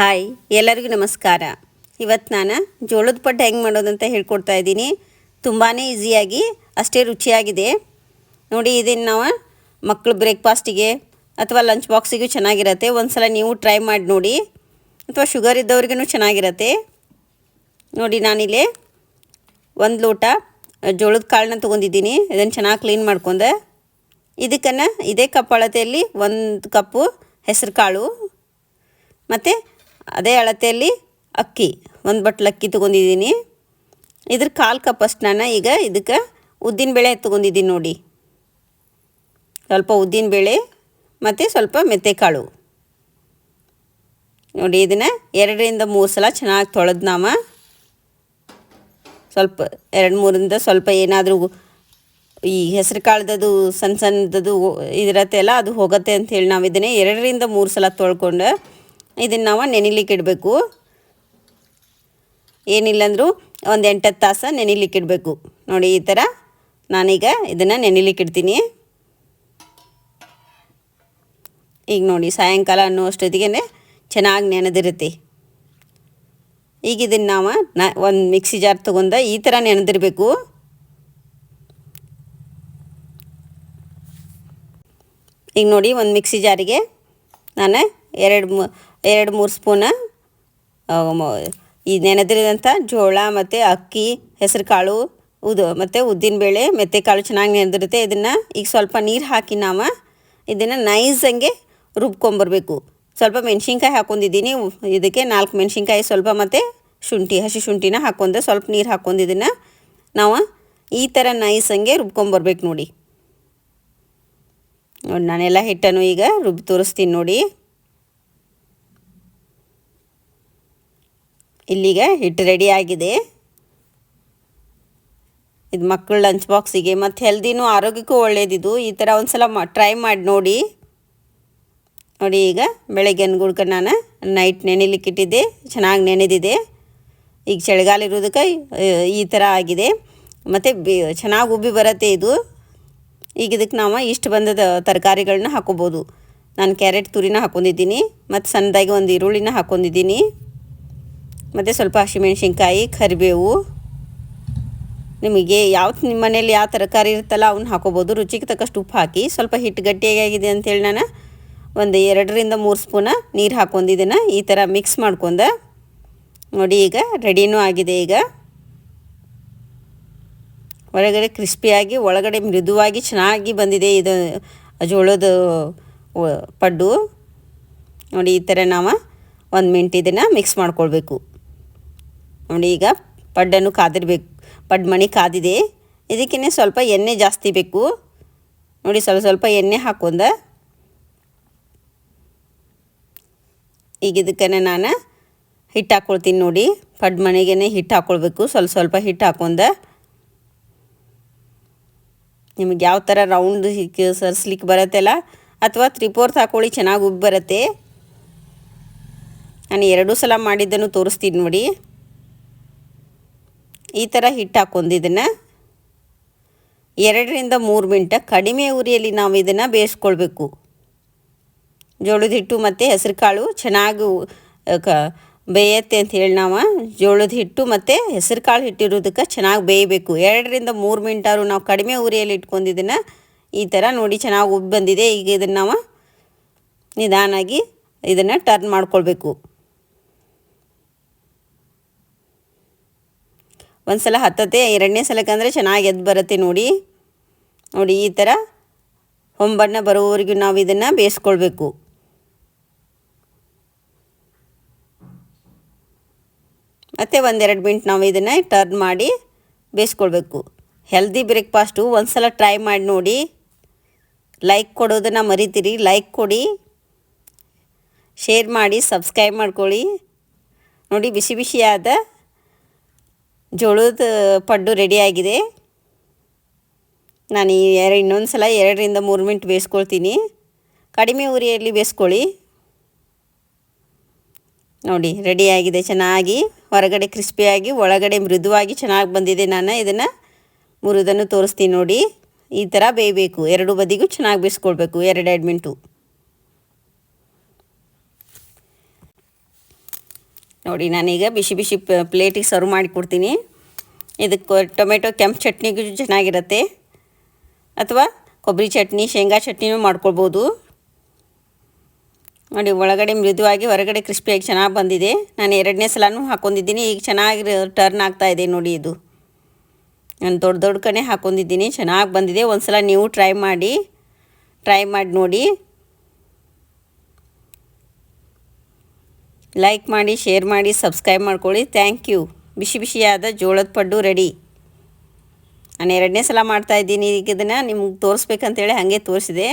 Hi, ಎಲ್ಲರಿಗೂ ನಮಸ್ಕಾರ. ಇವತ್ತು ನಾನು ಜೋಳದ ಪಟ್ಟ ಹೆಂಗೆ ಮಾಡೋದಂತ ಹೇಳ್ಕೊಡ್ತಾ ಇದ್ದೀನಿ. ತುಂಬಾ ಈಸಿಯಾಗಿ, ಅಷ್ಟೇ ರುಚಿಯಾಗಿದೆ. ನೋಡಿ, ಇದನ್ನು ನಾವು ಮಕ್ಕಳು ಬ್ರೇಕ್ಫಾಸ್ಟಿಗೆ ಅಥವಾ ಲಂಚ್ ಬಾಕ್ಸಿಗೂ ಚೆನ್ನಾಗಿರತ್ತೆ. ಒಂದು ಸಲ ನೀವು ಟ್ರೈ ಮಾಡಿ ನೋಡಿ. ಅಥವಾ ಶುಗರ್ ಇದ್ದವ್ರಿಗೂ ಚೆನ್ನಾಗಿರತ್ತೆ. ನೋಡಿ, ನಾನಿಲ್ಲಿ ಒಂದು ಲೋಟ ಜೋಳದ ಕಾಳನ್ನ ತೊಗೊಂಡಿದ್ದೀನಿ. ಇದನ್ನು ಚೆನ್ನಾಗಿ ಕ್ಲೀನ್ ಮಾಡ್ಕೊಂಡೆ. ಇದಕ್ಕನ್ನು ಇದೇ ಕಪ್ ಅಳತೆಯಲ್ಲಿ ಒಂದು ಕಪ್ಪು ಹೆಸರು ಕಾಳು ಮತ್ತು ಅದೇ ಅಳತೆಯಲ್ಲಿ ಅಕ್ಕಿ, ಒಂದು ಬಟ್ಲು ಅಕ್ಕಿ ತೊಗೊಂಡಿದ್ದೀನಿ. ಇದ್ರ ಕಾಲು ಕಪ್ಪಷ್ಟು ನಾನು ಈಗ ಇದಕ್ಕೆ ಉದ್ದಿನಬೇಳೆ ತೊಗೊಂಡಿದ್ದೀನಿ ನೋಡಿ. ಸ್ವಲ್ಪ ಉದ್ದಿನಬೇಳೆ ಮತ್ತು ಸ್ವಲ್ಪ ಮೆತ್ತೆಕಾಳು ನೋಡಿ ಇದನ್ನು ಎರಡರಿಂದ ಮೂರು ಸಲ ಚೆನ್ನಾಗಿ ತೊಳೆದು ನಾಮ. ಸ್ವಲ್ಪ ಎರಡು ಮೂರಿಂದ ಸ್ವಲ್ಪ ಏನಾದರೂ ಈ ಹೆಸರು ಕಾಳ್ದದು ಸಣ್ಣ ಸಣ್ಣದದು ಇದಿರತ್ತೆ ಅಲ್ಲ ಅದು ಹೋಗುತ್ತೆ ಅಂಥೇಳಿ ನಾವು ಇದನ್ನೇ ಎರಡರಿಂದ ಮೂರು ಸಲ ತೊಳ್ಕೊಂಡು ಇದನ್ನು ನಾವು ನೆನಿಲಿಕ್ಕೆ ಇಡಬೇಕು. ಏನಿಲ್ಲಂದರೂ ಒಂದು ಎಂಟತ್ತು ತಾಸು ನೆನಿಲಿಕ್ಕೆ ಇಡಬೇಕು. ನೋಡಿ, ಈ ಥರ ನಾನೀಗ ಇದನ್ನು ನೆನಿಲಿಕ್ಕೆ ಇಡ್ತೀನಿ. ಈಗ ನೋಡಿ, ಸಾಯಂಕಾಲ ಅನ್ನೋ ಅಷ್ಟೊತ್ತಿಗೆ ಚೆನ್ನಾಗಿ ನೆನೆದಿರುತ್ತೆ. ಈಗ ಇದನ್ನು ನಾವು ನ ಒಂದು ಮಿಕ್ಸಿ ಜಾರ್ ತೊಗೊಂಡ ಈ ಥರ ನೆನೆದಿರಬೇಕು. ಈಗ ನೋಡಿ, ಒಂದು ಮಿಕ್ಸಿ ಜಾರಿಗೆ ನಾನು ಎರಡು ಎರಡು ಮೂರು ಸ್ಪೂನ ಈ ನೆನೆದಿರೋದಂಥ ಜೋಳ ಮತ್ತು ಅಕ್ಕಿ, ಹೆಸರು ಕಾಳು, ಉದು, ಮತ್ತು ಉದ್ದಿನಬೇಳೆ ಮೆತ್ತೆಕಾಳು ಚೆನ್ನಾಗಿ ನೆನೆದಿರುತ್ತೆ. ಇದನ್ನು ಈಗ ಸ್ವಲ್ಪ ನೀರು ಹಾಕಿ ನಾವು ಇದನ್ನು ನೈಸಂಗೆ ರುಬ್ಕೊಂಬರ್ಬೇಕು. ಸ್ವಲ್ಪ ಮೆಣಸಿನ್ಕಾಯಿ ಹಾಕ್ಕೊಂಡಿದ್ದೀನಿ ಇದಕ್ಕೆ ನಾಲ್ಕು ಮೆಣಸಿನ್ಕಾಯಿ, ಸ್ವಲ್ಪ ಮತ್ತು ಶುಂಠಿ, ಹಸಿ ಶುಂಠಿನ ಹಾಕ್ಕೊಂಡೆ ಸ್ವಲ್ಪ ನೀರು ಹಾಕ್ಕೊಂಡು ನಾವು ಈ ಥರ ನೈಸಂಗೆ ರುಬ್ಕೊಂಬರ್ಬೇಕು ನೋಡಿ. ನೋಡಿ, ನಾನೆಲ್ಲ ಹಿಟ್ಟನ್ನು ಈಗ ರುಬ್ಬಿ ತೋರಿಸ್ತೀನಿ ನೋಡಿ. ಇಲ್ಲಿಗ ಹಿಟ್ಟು ರೆಡಿ ಆಗಿದೆ. ಇದು ಮಕ್ಕಳ ಲಂಚ್ ಬಾಕ್ಸಿಗೆ ಮತ್ತು ಹೆಲ್ದಿನೂ ಆರೋಗ್ಯಕ್ಕೂ ಒಳ್ಳೇದಿದು ಈ ಥರ ಒಂದು ಸಲ ಮಾ ಟ್ರೈ ಮಾಡಿ ನೋಡಿ. ನೋಡಿ ಈಗ ಬೆಳಗ್ಗೆ ಅನ್ಗುಡ್ಕ ನಾನು ನೈಟ್ ನೆನೆಲಿಕ್ಕೆ ಇಟ್ಟಿದ್ದೆ. ಚೆನ್ನಾಗಿ ನೆನೆದಿದೆ. ಈಗ ಚಳಿಗಾಲ ಇರೋದಕ್ಕೆ ಈ ಥರ ಆಗಿದೆ. ಮತ್ತು ಬಿ, ಚೆನ್ನಾಗಿ ಉಬ್ಬಿ ಬರುತ್ತೆ ಇದು. ಈಗ ಇದಕ್ಕೆ ನಾವು ಇಷ್ಟು ಬಂದದ ತರಕಾರಿಗಳನ್ನ ಹಾಕೋಬೋದು. ನಾನು ಕ್ಯಾರೆಟ್ ತುರಿನ ಹಾಕ್ಕೊಂಡಿದ್ದೀನಿ ಮತ್ತು ಸಣ್ಣದಾಗಿ ಒಂದು ಈರುಳ್ಳಿನ ಹಾಕ್ಕೊಂಡಿದ್ದೀನಿ ಮತ್ತು ಸ್ವಲ್ಪ ಹಸಿಮೆಣ್ಸಿನ್ಕಾಯಿ, ಕರಿಬೇವು. ನಿಮಗೆ ಯಾವ ನಿಮ್ಮ ಮನೇಲಿ ಯಾವ ತರಕಾರಿ ಇರುತ್ತಲ್ಲ ಅವನ್ನ ಹಾಕೋಬೋದು. ರುಚಿಗೆ ತಕ್ಕಷ್ಟು ಉಪ್ಪು ಹಾಕಿ ಸ್ವಲ್ಪ ಹಿಟ್ಟು ಗಟ್ಟಿಯಾಗಿದೆ ಅಂತೇಳಿ ನಾನು ಒಂದು ಎರಡರಿಂದ ಮೂರು ಸ್ಪೂನ ನೀರು ಹಾಕ್ಕೊಂಡಿದ್ದನ್ನು ಈ ಥರ ಮಿಕ್ಸ್ ಮಾಡ್ಕೊಂಡು ನೋಡಿ ಈಗ ರೆಡಿನೂ ಆಗಿದೆ ಈಗ. ಹೊರಗಡೆ ಕ್ರಿಸ್ಪಿಯಾಗಿ ಒಳಗಡೆ ಮೃದುವಾಗಿ ಚೆನ್ನಾಗಿ ಬಂದಿದೆ ಇದು ಜೋಳದ ಪಡ್ಡು. ನೋಡಿ ಈ ಥರ ನಾವು ಒಂದು ಮಿಂಟ್ ಇದನ್ನು ಮಿಕ್ಸ್ ಮಾಡ್ಕೊಳ್ಬೇಕು. ನೋಡಿ, ಈಗ ಪಡ್ಡನ್ನು ಕಾದಿರಬೇಕು. ಪಡ್ಡು ಮಣಿ ಕಾದಿದೆ. ಇದಕ್ಕೇ ಸ್ವಲ್ಪ ಎಣ್ಣೆ ಜಾಸ್ತಿ ಬೇಕು. ನೋಡಿ, ಸ್ವಲ್ಪ ಸ್ವಲ್ಪ ಎಣ್ಣೆ ಹಾಕೊಂಡ. ಈಗ ಇದಕ್ಕೇ ನಾನು ಹಿಟ್ಟು ಹಾಕ್ಕೊಳ್ತೀನಿ ನೋಡಿ. ಪಡ್ಡು ಮನೆಗೇ ಹಿಟ್ಟು ಹಾಕ್ಕೊಳ್ಬೇಕು ಸ್ವಲ್ಪ ಸ್ವಲ್ಪ ಹಿಟ್ಟು ಹಾಕೊಂಡ. ನಿಮಗೆ ಯಾವ ಥರ ರೌಂಡ್ ಸರ್ಸ್ಲಿಕ್ಕೆ ಬರುತ್ತಲ್ಲ, ಅಥವಾ ತ್ರೀ ಫೋರ್ತ್ ಹಾಕೊಳ್ಳಿ, ಚೆನ್ನಾಗಿ ಉಬ್ಬಿ ಬರುತ್ತೆ. ನಾನು ಎರಡೂ ಸಲ ಮಾಡಿದ್ದನ್ನು ತೋರಿಸ್ತೀನಿ ನೋಡಿ. ಈ ಥರ ಹಿಟ್ಟು ಹಾಕೊಂಡಿದ್ದನ್ನು ಎರಡರಿಂದ ಮೂರು ಮಿಂಟ ಕಡಿಮೆ ಉರಿಯಲ್ಲಿ ನಾವು ಇದನ್ನು ಬೇಯಿಸ್ಕೊಳ್ಬೇಕು. ಜೋಳದ ಹಿಟ್ಟು ಮತ್ತು ಹೆಸರು ಕಾಳು ಚೆನ್ನಾಗಿ ಕ ಬೇಯತ್ತೆ ಅಂತ ಹೇಳಿ ನಾವು ಜೋಳದ ಹಿಟ್ಟು ಮತ್ತು ಹೆಸರು ಕಾಳು ಹಿಟ್ಟಿರೋದಕ್ಕೆ ಚೆನ್ನಾಗಿ ಬೇಯಬೇಕು. ಎರಡರಿಂದ ಮೂರು ಮಿನಿಟಾರು ನಾವು ಕಡಿಮೆ ಉರಿಯಲ್ಲಿ ಇಟ್ಕೊಂಡಿದ್ದನ್ನು ಈ ಥರ ನೋಡಿ ಚೆನ್ನಾಗಿ ಉಬ್ಬಿ ಬಂದಿದೆ. ಈಗ ಇದನ್ನು ನಾವು ನಿಧಾನಾಗಿ ಇದನ್ನು ಟರ್ನ್ ಮಾಡ್ಕೊಳ್ಬೇಕು. ಒಂದು ಸಲ ಹತ್ತತ್ತೆ, ಎರಡನೇ ಸಲಕ್ಕೆ ಅಂದರೆ ಚೆನ್ನಾಗಿ ಎದ್ದು ಬರುತ್ತೆ ನೋಡಿ. ನೋಡಿ, ಈ ಥರ ಹೊಂಬಣ್ಣ ಬರೋವರೆಗೂ ನಾವು ಇದನ್ನು ಬೇಯಿಸ್ಕೊಳ್ಬೇಕು. ಮತ್ತು ಒಂದೆರಡು ಮಿನಿಟ್ ನಾವು ಇದನ್ನು ಟರ್ನ್ ಮಾಡಿ ಬೇಯಿಸ್ಕೊಳ್ಬೇಕು. ಹೆಲ್ದಿ ಬ್ರೇಕ್ಫಾಸ್ಟು ಒಂದು ಸಲ ಟ್ರೈ ಮಾಡಿ ನೋಡಿ. ಲೈಕ್ ಕೊಡೋದನ್ನು ಮರಿತೀರಿ ಲೈಕ್ ಕೊಡಿ. ಶೇರ್ ಮಾಡಿ ಸಬ್ಸ್ಕ್ರೈಬ್ ಮಾಡ್ಕೊಳ್ಳಿ. ನೋಡಿ, ಬಿಸಿ ಬಿಸಿಯಾದ ಜೋಳದ ಪಡ್ಡು ರೆಡಿಯಾಗಿದೆ ನಾನು ಈ ಎರಡು ಇನ್ನೊಂದು ಸಲ ಎರಡರಿಂದ ಮೂರು ಮಿನಿಟ್ ಬೇಯಿಸ್ಕೊಳ್ತೀನಿ. ಕಡಿಮೆ ಉರಿಯಲ್ಲಿ ಬೇಯಿಸ್ಕೊಳ್ಳಿ. ನೋಡಿ ರೆಡಿಯಾಗಿದೆ ಚೆನ್ನಾಗಿ. ಹೊರಗಡೆ ಕ್ರಿಸ್ಪಿಯಾಗಿ ಒಳಗಡೆ ಮೃದುವಾಗಿ ಚೆನ್ನಾಗಿ ಬಂದಿದೆ ನಾನು. ಇದನ್ನು ಮುರಿದನ್ನು ತೋರಿಸ್ತೀನಿ ನೋಡಿ. ಈ ಥರ ಬೇಯಬೇಕು. ಎರಡು ಬದಿಗೂ ಚೆನ್ನಾಗಿ ಬೇಯಿಸ್ಕೊಳ್ಬೇಕು. ಎರಡೆರಡು ಮಿನಿಟು ನೋಡಿ, ನಾನೀಗ ಬಿಸಿ ಬಿಸಿ ಪ್ಲೇಟಿಗೆ ಸರ್ವ್ ಮಾಡಿ ಕೊಡ್ತೀನಿ. ಇದಕ್ಕೆ ಟೊಮೆಟೊ, ಕೆಂಪು ಚಟ್ನಿಗೂ ಚೆನ್ನಾಗಿರುತ್ತೆ. ಅಥವಾ ಕೊಬ್ಬರಿ ಚಟ್ನಿ, ಶೇಂಗಾ ಚಟ್ನಿನೂ ಮಾಡ್ಕೊಳ್ಬೋದು. ನೋಡಿ, ಒಳಗಡೆ ಮೃದುವಾಗಿ, ಹೊರಗಡೆ ಕ್ರಿಸ್ಪಿಯಾಗಿ ಚೆನ್ನಾಗಿ ಬಂದಿದೆ. ನಾನು ಎರಡನೇ ಸಲನೂ ಹಾಕ್ಕೊಂಡಿದ್ದೀನಿ ಈಗ ಚೆನ್ನಾಗಿ ಟರ್ನ್ ಆಗ್ತಾ ಇದೆ ನೋಡಿ ಇದು. ನಾನು ದೊಡ್ಡ ದೊಡ್ಡ ಕಣೆ ಹಾಕ್ಕೊಂಡಿದ್ದೀನಿ ಚೆನ್ನಾಗಿ ಬಂದಿದೆ. ಒಂದು ಸಲ ನೀವು ಟ್ರೈ ಮಾಡಿ ಟ್ರೈ ಮಾಡಿ ನೋಡಿ. ಲೈಕ್ ಮಾಡಿ ಶೇರ್ ಮಾಡಿ ಸಬ್ಸ್ಕ್ರೈಬ್ ಮಾಡ್ಕೊಳ್ಳಿ. ಥ್ಯಾಂಕ್ ಯು ಬಿಸಿ ಬಿಸಿಯಾದ ಜೋಳದ ಪಡ್ಡು ರೆಡಿ ನಾನು ಎರಡನೇ ಸಲ ಮಾಡ್ತಾಯಿದ್ದೀನಿ ಈಗ ಇದನ್ನು ನಿಮ್ಗೆ ತೋರಿಸ್ಬೇಕಂತೇಳಿ ಹಾಗೆ ತೋರಿಸಿದೆ.